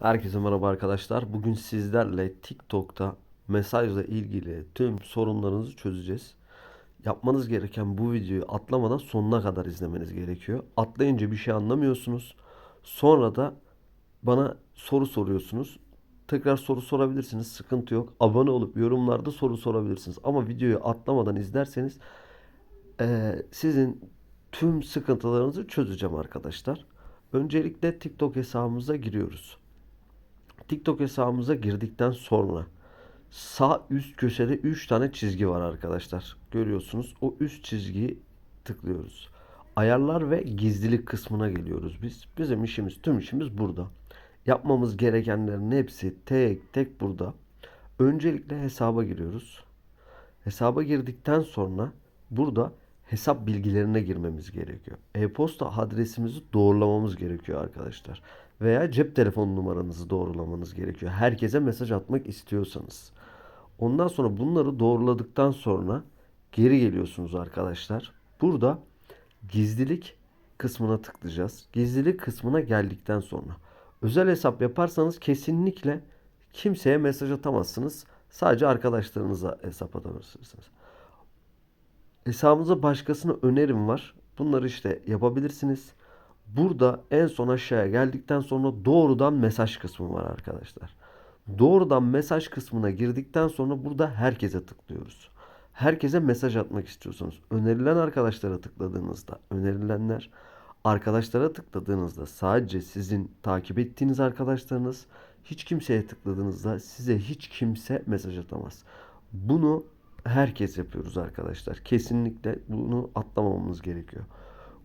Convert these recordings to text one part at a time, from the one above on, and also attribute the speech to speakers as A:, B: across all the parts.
A: Herkese merhaba arkadaşlar. Bugün sizlerle TikTok'ta mesajla ilgili tüm sorunlarınızı çözeceğiz. Yapmanız gereken bu videoyu atlamadan sonuna kadar izlemeniz gerekiyor. Atlayınca bir şey anlamıyorsunuz. Sonra da bana soru soruyorsunuz. Tekrar soru sorabilirsiniz. Sıkıntı yok. Abone olup yorumlarda soru sorabilirsiniz. Ama videoyu atlamadan izlerseniz sizin tüm sıkıntılarınızı çözeceğim arkadaşlar. Öncelikle TikTok hesabımıza giriyoruz. TikTok hesabımıza girdikten sonra sağ üst köşede 3 tane çizgi var arkadaşlar. Görüyorsunuz. O üst çizgiyi tıklıyoruz. Ayarlar ve gizlilik kısmına geliyoruz biz. Bizim işimiz, tüm işimiz burada. Yapmamız gerekenlerin hepsi tek tek burada. Öncelikle hesaba giriyoruz. Hesaba girdikten sonra burada hesap bilgilerine girmemiz gerekiyor. E-posta adresimizi doğrulamamız gerekiyor arkadaşlar. Veya cep telefon numaranızı doğrulamanız gerekiyor. Herkese mesaj atmak istiyorsanız. Ondan sonra bunları doğruladıktan sonra geri geliyorsunuz arkadaşlar. Burada gizlilik kısmına tıklayacağız. Gizlilik kısmına geldikten sonra özel hesap yaparsanız kesinlikle kimseye mesaj atamazsınız. Sadece arkadaşlarınıza hesap atabilirsiniz. Hesabınıza başkasına önerim var. Bunları işte yapabilirsiniz. Burada en son aşağıya geldikten sonra doğrudan mesaj kısmı var arkadaşlar. Doğrudan mesaj kısmına girdikten sonra burada herkese tıklıyoruz. Herkese mesaj atmak istiyorsanız önerilen arkadaşlara tıkladığınızda önerilenler arkadaşlara tıkladığınızda sadece sizin takip ettiğiniz arkadaşlarınız hiç kimseye tıkladığınızda size hiç kimse mesaj atamaz. Bunu herkes yapıyoruz arkadaşlar. Kesinlikle bunu atlamamamız gerekiyor.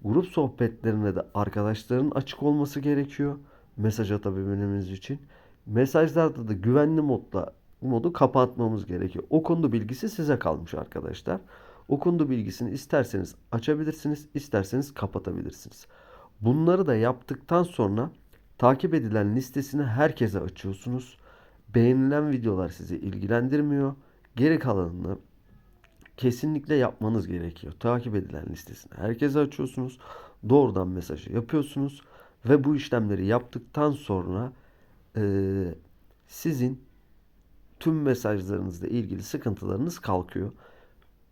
A: Grup sohbetlerine de arkadaşların açık olması gerekiyor. Mesaj atabilmemiz için. Mesajlarda da güvenli modla modu kapatmamız gerekiyor. O konuda bilgisi size kalmış arkadaşlar. O konuda bilgisini isterseniz açabilirsiniz, isterseniz kapatabilirsiniz. Bunları da yaptıktan sonra takip edilen listesini herkese açıyorsunuz. Beğenilen videolar sizi ilgilendirmiyor. Geri kalanını kesinlikle yapmanız gerekiyor. Takip edilen listesini herkese açıyorsunuz. Doğrudan mesajı yapıyorsunuz. Ve bu işlemleri yaptıktan sonra eee, sizin tüm mesajlarınızla ilgili sıkıntılarınız kalkıyor.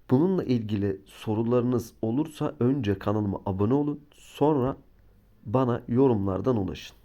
A: Bununla ilgili sorularınız olursa önce kanalıma abone olun. Sonra bana yorumlardan ulaşın.